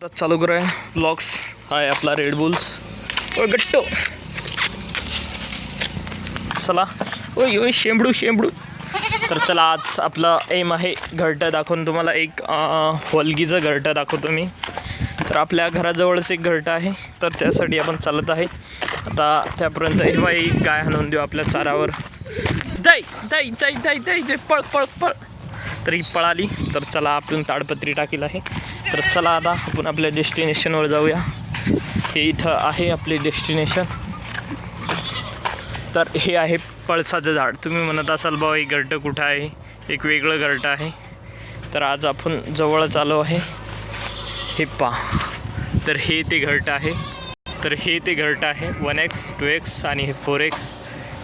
चालू करूया. ब्लॉक्स हा आहे आपला रेड बुल्स ओ गट्टो. चला. ओ यो शेंबडू शेंबडू. तर चला आज आपला एम आहे घरटं दाखवून तुम्हाला एक वलगीचं घरटं दाखवतो मी. तर आपल्या घराजवळच एक घरटं आहे. तर त्यासाठी आपण चालत आहे. आता त्यापर्यंत हे बाई गाय आणून देऊ आपल्या चारावर. दाई दाई जाई जाई दाई दाई पळ पळ पळ. तर ही पळाली. तर चला आपण ताडपत्री टाकील आहे. तर चला आता आपण आपल्या डेस्टिनेशनवर जाऊया. हे इथं आहे आपले डेस्टिनेशन. तर हे आहे पळसाचं झाड. तुम्ही म्हणत असाल बाबा हे घरटं कुठं आहे? एक वेगळं घरटं आहे. तर आज आपण जवळच आलो आहे. हे पा तर हे ते घरटं आहे. तर हे ते घरटं आहे. वन एक्स टू एक्स आणि हे फोर एक्स.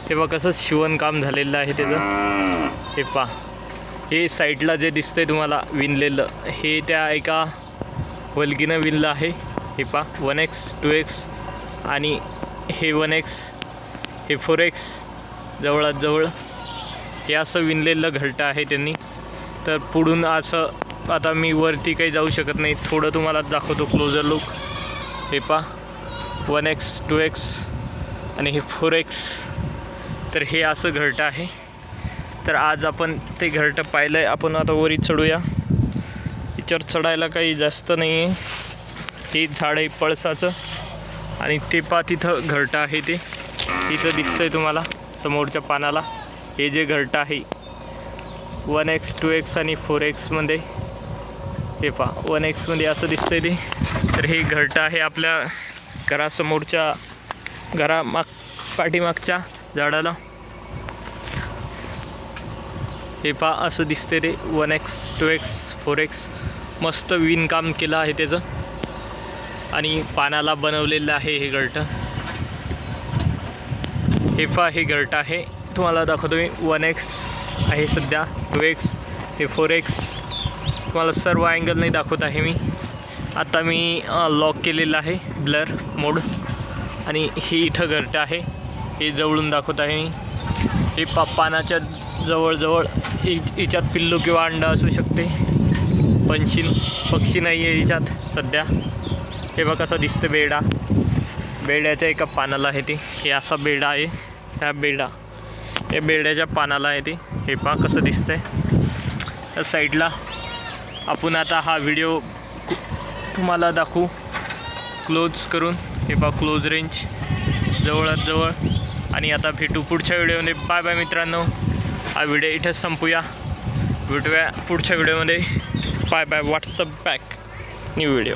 हे बघा कसं शिवणकाम झालेलं आहे त्याचं. हे पा हे साईडला जे दिसतंय तुम्हाला विणलेलं हे त्या एका वल्गीनं विणलं आहे. हे पा वन एक्स टू एक्स आणि हे वन एक्स हे फोर एक्स जवळात जवळ. हे असं विणलेलं घरटं आहे त्यांनी. तर पुढून असं आता मी वरती काही जाऊ शकत नाही थोडं तुम्हाला दाखवतो क्लोजर लुक हे पा वन एक्स टू एक्स आणि हे फोर एक्स. तर हे असं घरटं आहे. तर आज आपण ते घरटं पाहिलं आहे आपण आता वरी चढूया. तिच्यावर चढायला काही जास्त नाही आहे हे झाड आहे पळसाचं. आणि ते पा तिथं घरटं आहे ते. इथं दिसतंय तुम्हाला समोरच्या पानाला. हे जे घरटं आहे. वन एक्स टू एक्स आणि फोर एक्समध्ये हे पा वन एक्समध्ये असं दिसतंय ते. तर हे घरटं आहे आपल्या घरासमोरच्या घरामाग पाठीमागच्या झाडाला. हे पा असं दिसते ते. One x two x four x मस्त विणकाम केलं आहे त्याचं. आणि पानाला बनवलेलं आहे हे गर्ट हे पा हे घरटं आहे. तुम्हाला दाखवतो मी. वन एक्स आहे सध्या. टू एक्स हे फोर एक्स तुम्हाला सर्व अँगल नाही दाखवत आहे मी. आता मी लॉक केलेलं आहे. ब्लर मोड आणि हे इथं घरटं आहे. हे जवळून दाखवत आहे मी. हे पा पानाच्या जवळजवळ हि हिच्यात पिल्लू किंवा अंडा असू शकते. पंछी पक्षी नाही आहे हिच्यात सध्या. हे बघ कसं दिसतं बेडा. बेड्याच्या एका पानाला आहे ते. हे असा बेडा आहे. ह्या बेडा. हे बेड्याच्या पानाला आहे ते. हे पहा कसं दिसतंय. त्या साईडला आपण आता हा व्हिडिओ तुम्हाला दाखवू. क्लोज करून. हे पहा क्लोज रेंज. जवळात जवळ. आणि आता भेटू पुढच्या व्हिडिओने. बाय बाय मित्रांनो. हा व्हिडिओ इथेच संपूया. भेटूया पुढच्या व्हिडिओमध्ये bye bye what's up back new video